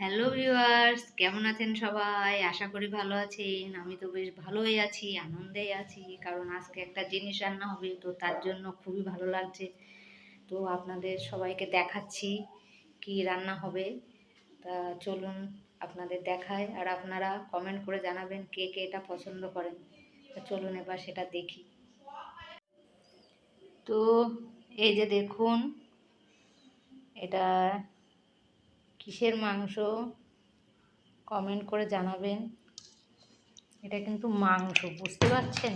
Hello viewers কেমন আছেন সবাই? আশা করি ভালো আছেন। আমি তো বেশ ভালোই আছি, আনন্দেই আছি, কারণ আজকে একটা জিনিস রান্না হবে, তো তার জন্য খুবই ভালো লাগছে। তো আপনাদের সবাইকে দেখাচ্ছি কি রান্না হবে। তা চলুন আপনাদের দেখায়, আর আপনারা কমেন্ট করে জানাবেন কে কে এটা পছন্দ করেন। তা চলুন এবার সেটা দেখি। তো এই যে দেখুন, এটা কিসের মাংস? কমেন্ট করে জানাবেন। এটা কিন্তু মাংস, বুঝতে পারছেন?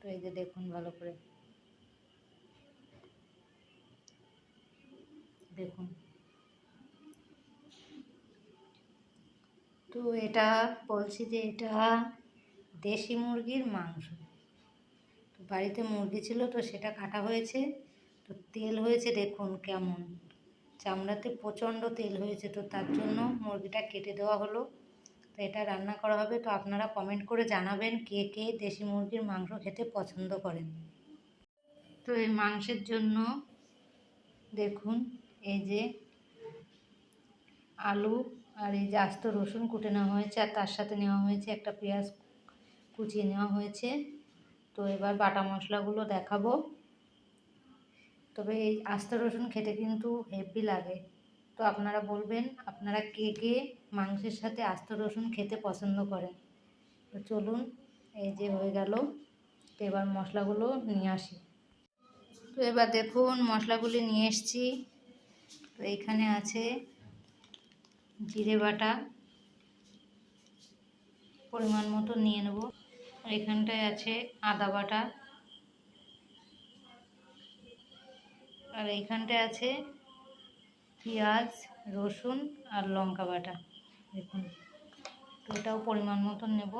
তো এই যে দেখুন ভালো করে। দেখুন। তো এটা বলছি যে এটা দেশি মুরগির মাংস। তো বাড়িতে মুরগি ছিল তো সেটা কাটা হয়েছে। তো তেল হয়েছে, দেখুন কেমন। চামড়াতে প্রচণ্ড তেল হয়েছে তো তার জন্য মুরগিটা কেটে দেওয়া হলো। তো এটা রান্না করা হবে। তো আপনারা কমেন্ট করে জানাবেন কে কে দেশি মুরগির মাংস খেতে পছন্দ করেন। তো এই মাংসের জন্য দেখুন, এই যে আলু আর এই যে আস্ত রসুন কুটে নেওয়া হয়েছে আর তার সাথে নেওয়া হয়েছে একটা পেঁয়াজ কুচিয়ে নেওয়া হয়েছে। তো এবার বাটা মশলাগুলো দেখাবো। তবে এই আস্ত রসুন খেতে কিন্তু হেভি লাগে। তো আপনারা বলবেন, আপনারা কে কে মাংসের সাথে আস্ত রসুন খেতে পছন্দ করেন? তো চলুন, এই যে হয়ে গেল। তো এবার মশলাগুলো নিয়ে আসি। তো এবার দেখুন, মশলাগুলি নিয়ে এসছি। তো এইখানে আছে জিরে বাটা। পরিমাণ মতো নিয়ে নেব। এখানটায় আছে আদা বাটা। আর এইখানটায় আছে পেঁয়াজ, রসুন আর লঙ্কা বাটা। দেখুন, তো এটাও পরিমাণ মতন নেব।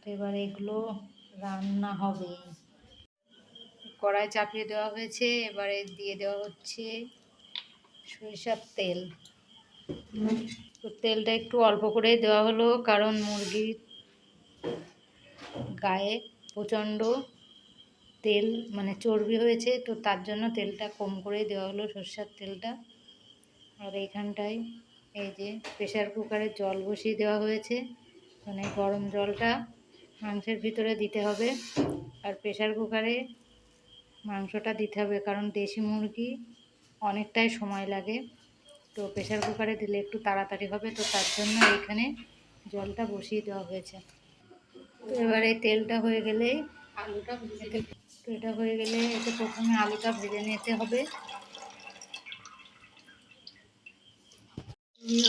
তো এবার এগুলো রান্না হবে। কড়াই চাপিয়ে দেওয়া হয়েছে, এবারে দিয়ে দেওয়া হচ্ছে সরিষার তেল। তো তেলটা একটু অল্প করেই দেওয়া হলো, কারণ মুরগির গায়ে প্রচণ্ড তেল মানে চর্বি হয়েছে, তো তার জন্য তেলটা কম করেই দেওয়া হলো সর্ষার তেলটা। আর এইখানটায় এই যে প্রেশার কুকারে জল বসিয়ে দেওয়া হয়েছে মানে গরম জলটা মাংসের ভিতরে দিতে হবে। আর প্রেশার কুকারে মাংসটা দিতে হবে, কারণ দেশি মুরগি অনেকটাই সময় লাগে। তো প্রেশার কুকারে দিলে একটু তাড়াতাড়ি হবে, তো তার জন্য এইখানে জলটা বসিয়ে দেওয়া হয়েছে। তো এবারে তেলটা হয়ে গেলেই আলুটা তো এটা হয়ে গেলে এতে প্রথমে আলুটা ভেজে নিতে হবে।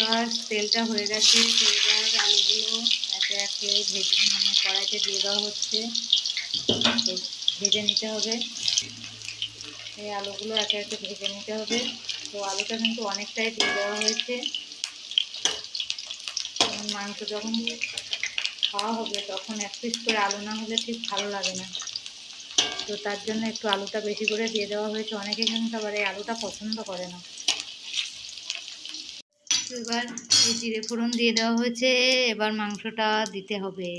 আর তেলটা হয়ে গেছে, তো এবার আলুগুলো একে একে ভেজে মানে কড়াইতে দিয়ে দেওয়া হচ্ছে। ভেজে নিতে হবে। এই আলুগুলো একে একে ভেজে নিতে হবে। তো আলুটা কিন্তু অনেকটাই দিয়ে দেওয়া হয়েছে। মাংস যখন খাওয়া হবে তখন এক পিস করে আলু না হলে ঠিক ভালো লাগে না। তো তার জন্য একটু আলুটা বেশি করে দিয়ে দেওয়া হয়েছে। অনেকে কিন্তু আবার এই আলুটা পছন্দ করে না। এবার এই জিরে ফোড়ন দিয়ে দেওয়া হয়েছে। এবার মাংসটা দিতে হবে।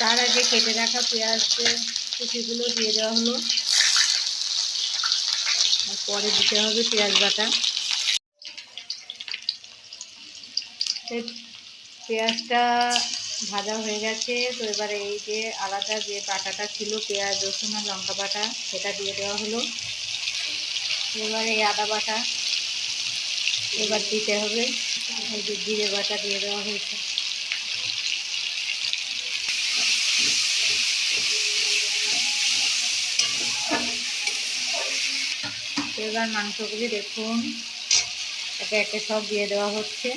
তার আগে কেটে রাখা পেঁয়াজ কুচিগুলো দিয়ে দেওয়া হলো। পরে দিতে হবে পেঁয়াজ বাটা। পেঁয়াজটা ভাজা হয়ে গেছে। তো এবারে এই যে আলাদা যে বাটাটা ছিল, পেঁয়াজ, রসুন আর লঙ্কা বাটা, সেটা দিয়ে দেওয়া হলো। এবার এই আদা বাটা এবার দিতে হবে। এই যে জিরে বাটা দিয়ে দেওয়া হয়েছে। এবার মাংসগুলি দেখুন, একে একে সব দিয়ে দেওয়া হচ্ছে।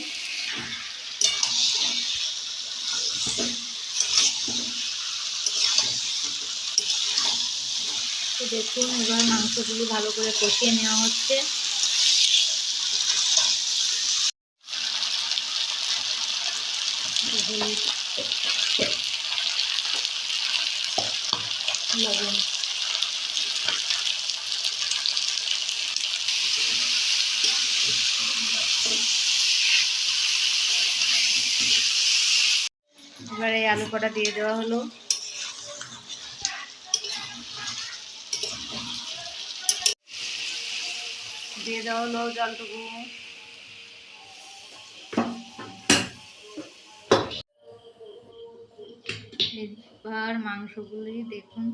দেখুন এবার মাংসগুলি ভালো করে কষিয়ে নেওয়া হচ্ছে। লবণ। এবার এই আলু কটা দিয়ে দেওয়া হলো। দিয়ে দেওয়া হলো জলটুকু। এবার মাংসগুলি দেখুন।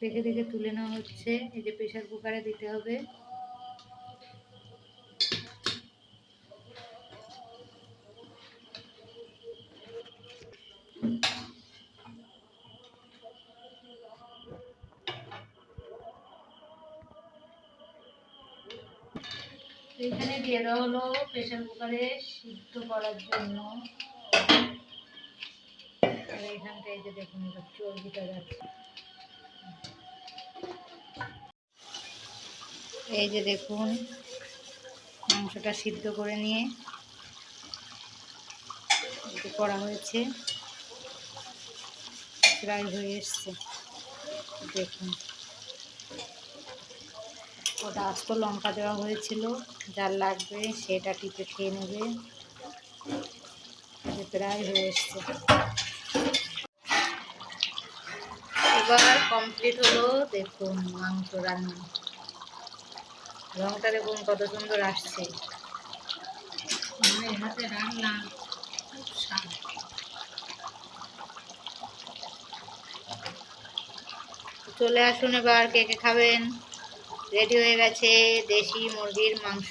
দেখে দেখে তুলে নেওয়া হচ্ছে। এই যে প্রেশার কুকারে দিতে হবে। এখানে দিয়ে দেওয়া হলো প্রেশার কুকারে সিদ্ধ করার জন্য। আর এখানটায় যে দেখুন চর্বিটা যাচ্ছে এই যে দেখুন, মাংসটা সিদ্ধ করে নিয়ে এই করা হয়েছে। প্রায় হয়ে এসছে। দেখুন। ওটা আস্ত লঙ্কা দেওয়া হয়েছিল। যার লাগবে সেটা টিপে খেয়ে নেবে। প্রায় হয়ে এসছে। এবার কমপ্লিট হলো, দেখুন, মাংস রান্না। রংটা দেখুন কত সুন্দর আসছে। মায়ের হাতে রান্না চলে আসুন এবার কে কে খাবেন? রেডি হয়ে গেছে দেশি মুরগির মাংস।